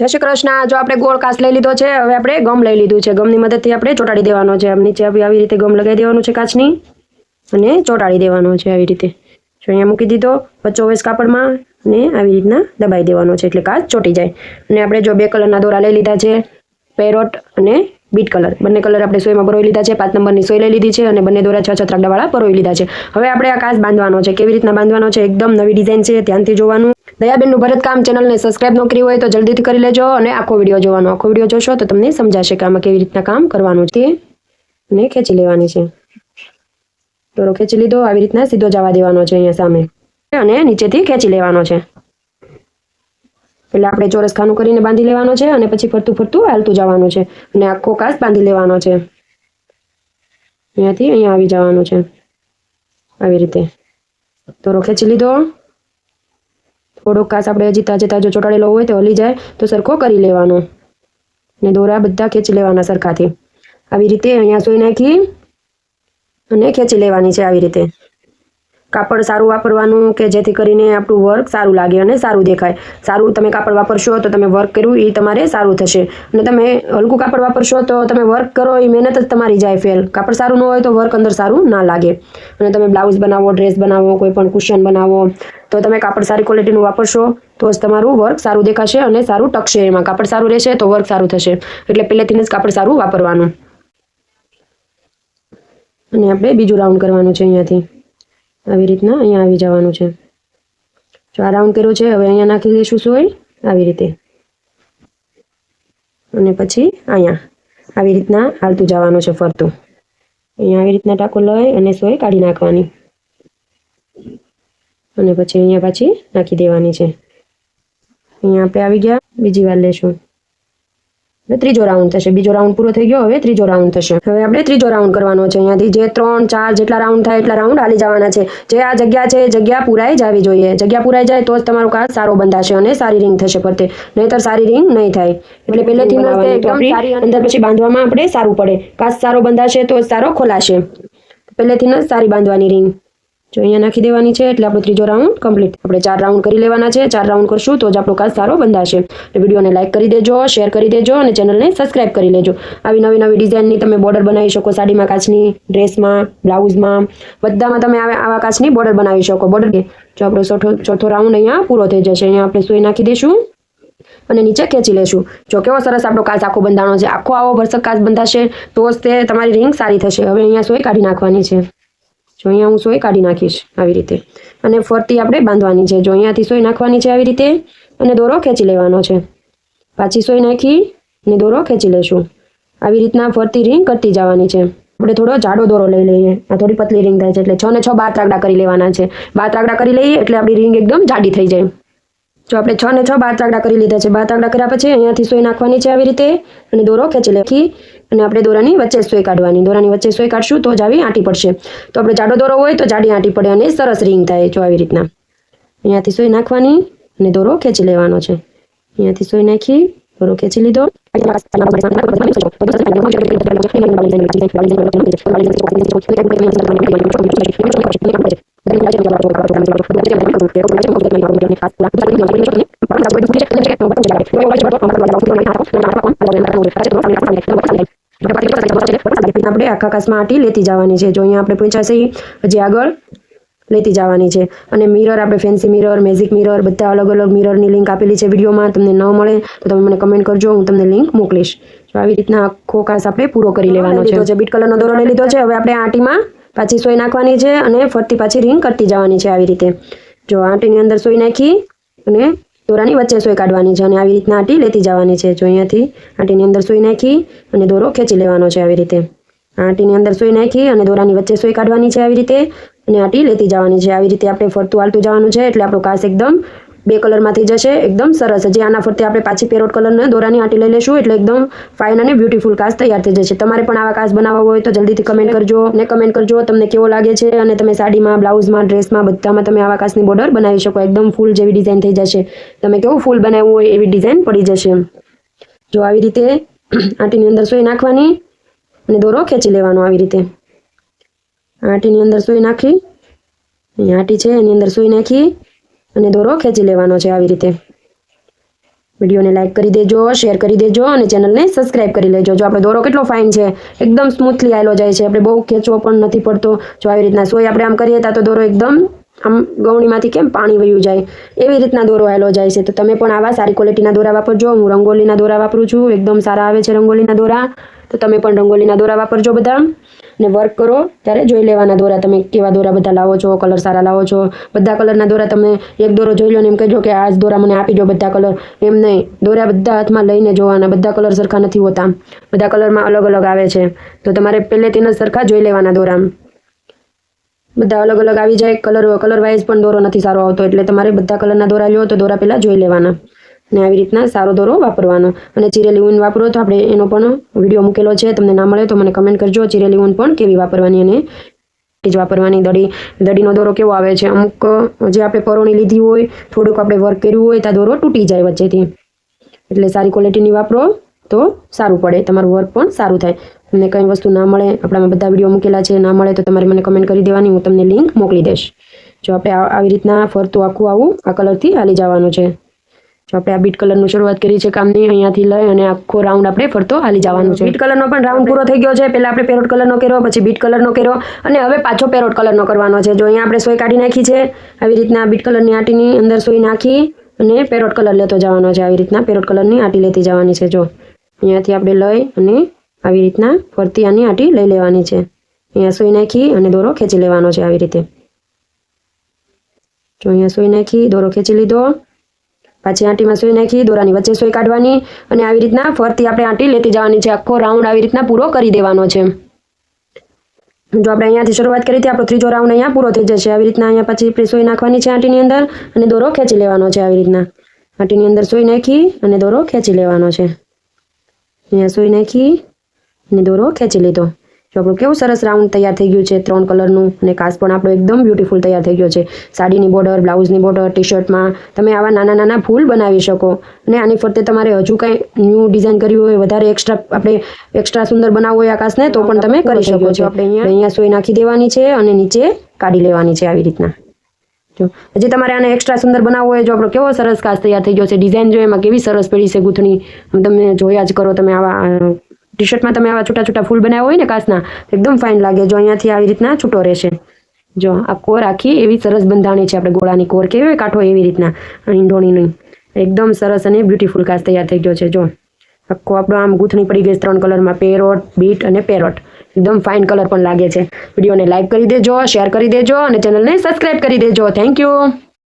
જય શ્રી કૃષ્ણ. જો આપણે ગોળ કાચ લઈ લીધો છે, હવે આપણે ગમ લઈ લીધું છે. ગમની મદદથી આપણે ચોટાડી દેવાનો છે. આમ નીચે આવી આવી રીતે ગમ લગાવી દેવાનું છે કાચની. અને ચોટાડી દેવાનો છે આવી રીતે. જો અહીંયા મૂકી દીધો વચ્ચોવેસ કાપડમાં અને આવી રીતના દબાઈ દેવાનો છે એટલે કાચ ચોટી જાય. અને આપણે જો બે કલરના દોરા લઈ લીધા છે, પેરોટ અને બીટ કલર. બંને કલર આપણે સોયમાં પરોઈ લીધા છે, પાંચ નંબરની સોય લઈ લીધી છે અને બંને દોરા છ છ ત્રાકડાવાળા પરોઈ લીધા છે. હવે આપણે આ કાચ બાંધવાનો છે. કેવી રીતના બાંધવાનો છે? એકદમ નવી ડિઝાઇન છે, ધ્યાનથી જોવાનું. દયાબેનનું ભરતકામ ચેનલને સબસ્ક્રાઇબ ન કરી હોય તો જલ્દીથી કરી લેજો અને આખો વીડિયો જોવાનો. આખો વીડિયો જોશો તો તમને સમજાશે કે આમાં કેવી રીતના કામ કરવાનું છે અને ખેંચી લેવાની છે. દોરો ખેંચી લીધો, આવી રીતના સીધો જવા દેવાનો છે અહીંયા સામે. અને નીચેથી ખેંચી લેવાનો છે. એટલે આપણે ચોરસ ખાનું કરીને બાંધી લેવાનો છે અને પછી ફરતું ફરતું હાલતું જવાનું છે. અને આખો કાચ બાંધી લેવાનો છે. અહીંયાથી અહીંયા આવી જવાનું છે. આવી રીતે. દોરો ખેંચી લીધો. થોડોક કાચ આપણે હજી તાજે તાજો ચોટાડેલો હોય તો હલી જાય તો સરખો કરી લેવાનો. ને દોરા બધા ખેંચી લેવાના સરખાથી. આવી રીતે અહીંયા સોઈ નાખી અને ખેંચી લેવાની છે આવી રીતે. કાપડ સારું વાપરવાનું કે જેથી કરીને આપણું વર્ક સારું લાગે અને સારું દેખાય. સારું તમે કાપડ વાપરશો તો તમે વર્ક કર્યું એ તમારે સારું થશે. અને તમે હલકું કાપડ વાપરશો તો તમે વર્ક કરો એ મહેનત જ તમારી જાય ફેલ કાપડ સારું ન હોય તો વર્ક અંદર સારું ના લાગે. અને તમે બ્લાઉઝ બનાવો ડ્રેસ બનાવો, કોઈ પણ કુશન બનાવો, તો તમે કાપડ સારી ક્વોલિટીનું વાપરશો, તો જ તમારું વર્ક સારું દેખાશે અને સારું ટકશે. એમાં કાપડ સારું રહેશે તો વર્ક સારું થશે. એટલે પહેલેથી જ કાપડ સારું વાપરવાનું. અને આપણે બીજું રાઉન્ડ કરવાનું છે અહીંયાથી. આવી રીતના અહીંયા આવી જવાનું છે. જો આ રાઉન્ડ કર્યો છે, હવે અહીંયા નાખી દઈશું સોય આવી રીતે. અને પછી અહીંયા આવી રીતના હાલતું જવાનું છે ફરતું. અહીંયા આવી રીતના ટાંકો લઈ અને સોય કાઢી નાખવાની. અને પછી અહીંયા પાછી નાખી દેવાની છે. અહીંયા આપણે આવી ગયા, બીજી વાર લેશું. હવે ત્રીજો રાઉન્ડ થશે. બીજો રાઉન્ડ પૂરો થઈ ગયો. હવે ત્રીજો રાઉન્ડ થશે. હવે આપણે ત્રીજો રાઉન્ડ કરવાનો છે. અહીંયાથી જે ત્રણ ચાર જેટલા રાઉન્ડ થાય એટલા રાઉન્ડ હાલી જવાના છે. જે આ જગ્યા છે એ જગ્યા પૂરાઈ જવી જોઈએ. જગ્યા પૂરાઈ જાય તો જ તમારો કાચ સારો બંધાશે અને સારી રિંગ થશે ફરતે. નહીતર સારી રિંગ નહીં થાય. એટલે પહેલેથી એકદમ સારી અંદર પછી બાંધવામાં આપણે સારું પડે. કાચ સારો બંધાશે તો સારો ખોલાશે. પહેલેથી જ સારી બાંધવાની રિંગ જો અહીંયા નાખી દેવાની છે, એટલે આપણો ત્રીજો રાઉન્ડ કમ્પ્લીટ આપણે ચાર રાઉન્ડ કરી લેવાના છે, ચાર રાઉન્ડ કરશું તો જ આપણો કાચ સારો બંધાશે. વિડીયોને લાઇક કરી દેજો શેર કરી દેજો અને ચેનલને સબસ્ક્રાઇબ કરી લેજો. આવી નવી નવી ડિઝાઇનની તમે બોર્ડર બનાવી શકો, સાડીમાં કાચની ડ્રેસમાં બ્લાઉઝમાં બધામાં તમે આવા કાચની બોર્ડર બનાવી શકો. બોર્ડર જો આપણો ચોથો ચોથો રાઉન્ડ અહીંયા પૂરો થઈ જશે. અહીંયા આપણે સુઈ નાખી દઈશું અને નીચે ખેંચી લેશું. જો કેવો સરસ આપણો કાચ આખો બંધાણો છે. આખો આવો ભરસક કાચ બંધાશે, તો જ તે તમારી રિંગ સારી થશે. હવે અહીંયા સોય કાઢી નાખવાની છે. જો અહીંયા હું સોય કાઢી નાખીશ આવી રીતે. અને ફરતી આપણે બાંધવાની છે. જો અહીંયાથી સોય નાખવાની છે આવી રીતે અને દોરો ખેંચી લેવાનો છે. પાછી સોય નાખી અને દોરો ખેંચી લેશું. આવી રીતના ફરતી રિંગ કરતી જવાની છે. આપણે થોડો જાડો દોરો લઈ લઈએ. આ થોડી પતલી રિંગ થાય છે એટલે છ ને છ બાર ત્રાગડા કરી લેવાના છે. બાર ત્રાગડા કરી લઈએ એટલે આપણી રિંગ એકદમ જાડી થઈ જાય. જો આપણે છ ને છ બાર ત્રાગડા કરી લીધા છે. બાર ત્રાગડા કર્યા પછી અહીંયાથી સોય નાખવાની છે આવી રીતે અને દોરો ખેંચી લેખી અને આપણે દોરાની વચ્ચે સોય કાઢવાની. દોરાની વચ્ચે સોય કાઢશું તો જ આવી આંટી પડશે. તો આપણે જાડો દોરો હોય તો જાડી આંટી પડે અને સરસ રિંગ થાય જો આવી રીતના. અહીંયાથી સોય નાખવાની અને દોરો ખેંચી લેવાનો છે. અહીંયાથી સોય નાખી, દોરો ખેંચી લીધો. આપણે આખા કાચમાં આટી લેતી જવાની છે. જો અહીંયા આપણે પૂછાશે હજી આગળ લેતી જવાની છે. અને મિરર આપણે ફેન્સી મિરર મેજિક મિરર બધા અલગ અલગ મિરરની લિંક આપેલી છે વિડીયોમાં. તમને ન મળે તો તમે મને કમેન્ટ કરજો હું તમને લિંક મોકલીશ. તો આવી રીતના આખો કાચ આપણે પૂરો કરી લેવાનો છે. જે બીટ કલરનો દોરો લઈ લીધો છે. હવે આપણે આંટીમાં પાછી સોય નાખવાની છે અને ફરતી પાછી રિંગ કરતી જવાની છે આવી રીતે. જો આંટીની અંદર સોય નાખી અને દોરાની વચ્ચે સોય કાઢવાની છે અને આવી રીતના આટી લેતી જવાની છે. જો અહીંયાથી આટીની અંદર સોય નાખી અને દોરો ખેંચી લેવાનો છે આવી રીતે. આંટીની અંદર સોય નાખી અને દોરાની વચ્ચે સોય કાઢવાની છે આવી રીતે અને આટી લેતી જવાની છે. આવી રીતે આપણે ફરતું હાલતું જવાનું છે એટલે આપણો કાચ એકદમ બે કલરમાંથી જશે. એકદમ સરસ. જે આના ફરતે આપણે પાછી પેરોટ કલરને દોરાની આંટી લઈ લેશું એટલે એકદમ ફાઇન અને બ્યુટીફુલ કાચ તૈયાર થઈ જશે. તમારે પણ આવા કાચ બનાવવા હોય તો જલ્દીથી કમેન્ટ કરજો ને કમેન્ટ કરજો. તમને કેવો લાગે છે અને તમે સાડીમાં, બ્લાઉઝમાં, ડ્રેસમાં બધામાં તમે આવા કાચની બોર્ડર બનાવી શકો. એકદમ ફૂલ જેવી ડિઝાઇન થઈ જશે. તમે કેવું ફૂલ બનાવવું હોય એવી ડિઝાઇન પડી જશે. જો આવી રીતે આંટીની અંદર સોય નાખવાની અને દોરો ખેંચી લેવાનો આવી રીતે. આંટીની અંદર સોય નાખી. આંટી છે, એની અંદર સોય નાખી. અને દોરો ખેંચી લેવાનો છે આવી રીતે. વિડીયોને લાઇક કરી દેજો શેર કરી દેજો અને ચેનલને સબસ્ક્રાઇબ કરી લેજો. જો આપણો દોરો કેટલો ફાઇન છે, એકદમ સ્મૂથલી આવેલો જાય છે. આપણે બહુ ખેંચવો પણ નથી પડતો. જો આવી રીતના સોય આપણે આમ કરીએ તો દોરો એકદમ આમ ગવણીમાંથી કેમ પાણી વયું જાય. એવી રીતના દોરો આવેલો જાય છે. તો તમે પણ આવા સારી ક્વોલિટીના દોરા વાપરજો. હું રંગોલીના દોરા વાપરું છું. એકદમ સારા આવે છે રંગોલીના દોરા. તો તમે પણ રંગોલીના દોરા વાપરજો બધા ને વર્ક કરો, ત્યારે જોઈ લેવાના દોરા. તમે કેવા દોરા બધા લાવો છો કલર સારા લાવો છો? બધા કલરના દોરા તમે એક દોરો જોઈ લો ને એમ કહેજો કે આ જ દોરા મને આપી દો બધા કલર એમ નહીં. દોરા બધા હાથમાં લઈને જોવાના. બધા કલર સરખા નથી હોતા. બધા કલરમાં અલગ અલગ આવે છે. તો તમારે પહેલે તેને સરખા જોઈ લેવાના દોરા બધા અલગ અલગ આવી જાય. કલર કલર વાઇઝ પણ દોરો નથી સારો આવતો. એટલે તમારે બધા કલરના દોરા લ્યો તો દોરા પહેલાં જોઈ લેવાના. ને આવી રીતના સારો દોરો વાપરવાનો. અને ચીરેલી ઊન વાપરો તો આપણે એનો પણ વીડિયો મૂકેલો છે, તમને ના મળે તો મને કમેન્ટ કરજો. ચીરેલી ઊન પણ કેવી વાપરવાની અને જ વાપરવાની. દડી, દડીનો દોરો કેવો આવે છે? અમુક જે આપણે પરોણી લીધી હોય, થોડુંક આપણે વર્ક કર્યું હોય, ત્યાં દોરો તૂટી જાય વચ્ચેથી. એટલે સારી ક્વોલિટીની વાપરો તો સારું પડે, તમારું વર્ક પણ સારું થાય. અને કંઈ વસ્તુ ના મળે, આપણામાં બધા વીડિયો મૂકેલા છે, ના મળે તો તમારે મને કમેન્ટ કરી દેવાની, હું તમને લિંક મોકલી દઈશ. જો આપણે આવી રીતના ફરતું આખું આવું, આ કલરથી હાલી જવાનું છે. જો આપણે આ બીટ કલરનું શરૂઆત કરી છે કામની, અહીંયાથી લઈ અને આખો રાઉન્ડ આપણે ફરતો હાલી જવાનું છે. બીટ કલરનો પણ રાઉન્ડ પૂરો થઈ ગયો છે. પહેલાં આપણે પેરોટ કલરનો કર્યો, પછી બીટ કલરનો કર્યો અને હવે પાછો પેરોટ કલરનો કરવાનો છે. જો અહીંયા આપણે સોય કાઢી નાખી છે, આવી રીતના બીટ કલરની આટીની અંદર સોય નાખી અને પેરોટ કલર લેતો જવાનો છે. આવી રીતના પેરોટ કલરની આટી લેતી જવાની છે. જો અહીંયાથી આપણે લઈ અને આવી રીતના ફરતી આની આટી લઈ લેવાની છે. અહીંયા સોય નાખી અને દોરો ખેંચી લેવાનો છે આવી રીતે. જો અહીંયા સોય નાખી, દોરો ખેંચી લીધો. પાછી આંટીમાં સોય નાખી, દોરાની વચ્ચે સોય કાઢવાની અને આવી રીતના ફરતી આપણે આંટી લેતી જવાની છે. આખો રાઉન્ડ આવી રીતના પૂરો કરી દેવાનો છે. જો આપણે અહીંયાથી શરૂઆત કરી હતી, આપણો ત્રીજો રાઉન્ડ અહીંયા પૂરો થઈ જશે. આવી રીતના અહીંયા પછી આપણે સોય નાખવાની છે આંટીની અંદર અને દોરો ખેંચી લેવાનો છે આવી રીતના. આંટીની અંદર સોય નાખી અને દોરો ખેંચી લેવાનો છે. અહીંયા સોય નાખી અને દોરો ખેંચી લીધો. જો આપણું કેવું સરસ રાઉન્ડ તૈયાર થઈ ગયું છે ત્રણ કલરનું અને કાચ પણ આપણો એકદમ બ્યુટીફુલ તૈયાર થઈ ગયો છે. સાડીની બોર્ડર બ્લાઉઝની બોર્ડર ટી શર્ટમાં તમે આવા નાના નાના ફૂલ બનાવી શકો. અને આની ફરતે તમારે હજુ કંઈ ન્યૂ ડિઝાઇન કરવી હોય વધારે એક્સ્ટ્રા આપણે એક્સ્ટ્રા સુંદર બનાવવું હોય આકાશને તો પણ તમે કરી શકો છો. આપણે અહીંયા. અહીંયા સોય નાખી દેવાની છે અને નીચે કાઢી લેવાની છે આવી રીતના. જો હજી તમારે આને એક્સ્ટ્રા સુંદર બનાવવો હોય જો આપણો કેવો સરસ કાચ તૈયાર થઈ ગયો છે ડિઝાઇન જો એમાં કેવી સરસ પડી છે ગૂંથણી તમે જોયા જ કરો તમે આવા ટી શર્ટમાં તમે આવા છૂટા છૂટા ફૂલ બનાવ્યા હોય ને કાચના એકદમ ફાઇન લાગે. જો અહીંયાથી આવી રીતના છૂટો રહેશે. જો આ કોર આખી એવી સરસ બંધાણી છે આપણે ગોળાની કોર કેવી હોય, કાંઠો એવી રીતના ઈંઢોણીની એકદમ સરસ અને બ્યુટીફુલ કાચ તૈયાર થઈ ગયો છે. જો આખો આપણો આમ ગૂંથણી પડી ગઈ ત્રણ કલરમાં, પેરોટ, બીટ અને પેરોટ. એકદમ ફાઇન કલર પણ લાગે છે. વિડીયોને લાઇક કરી દેજો શેર કરી દેજો અને ચેનલને સબસ્ક્રાઇબ કરી દેજો. Thank you